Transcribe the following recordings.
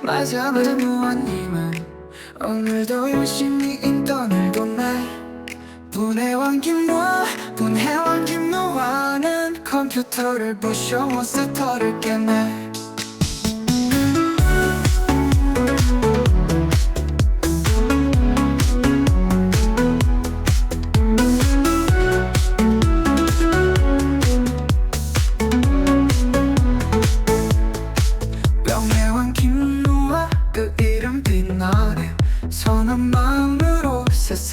맞아 맞아 무한님은 오늘도 열심히 인턴을 돕네 분해왕 김모 분해왕 김모와는 컴퓨터를 부셔 몬스터를 깼네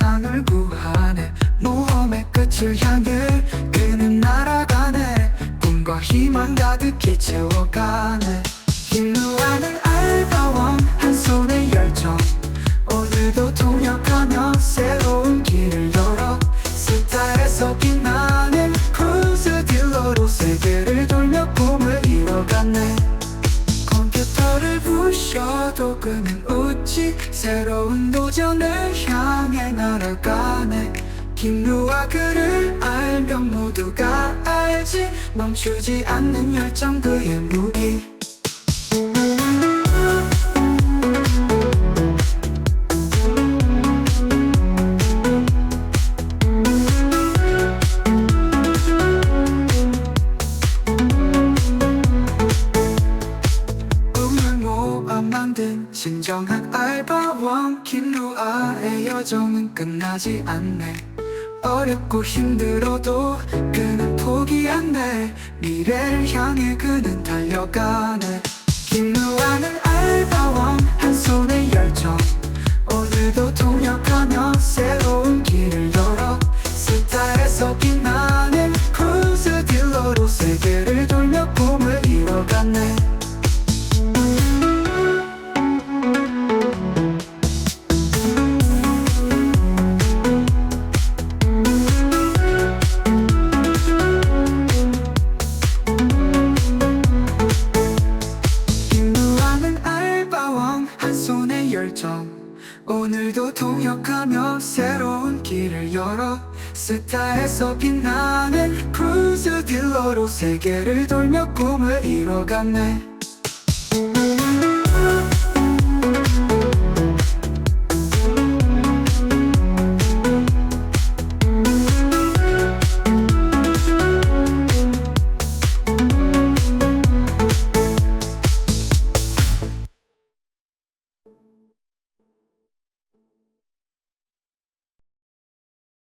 세상을 구하네. 모험의 끝을 향해 그는 날아가네. 꿈과 희망 가득히 채워가네. 김노아는 컴퓨터를 부셔도 그는 웃지. 새로운 도전을 향해 날아가네. 김루와 그를 알면 모두가 알지. 멈추지 않는 열정 그의 무기 진정한 알바왕 김루아의 여정은 끝나지 않네. 어렵고 힘들어도 그는 포기 안돼. 미래를 향해 그는 달려가네. 김루아는 알바왕 한 손에 열정. 오늘도 동역하며 새로운 길을 열어. 스타에서 빛나는 크루즈 딜러로 세계를 돌며 꿈을 이뤄갔네 동역하며 새로운 길을 열어 스타에서 빛나는 크루즈 딜러로 세계를 돌며 꿈을 이뤄갔네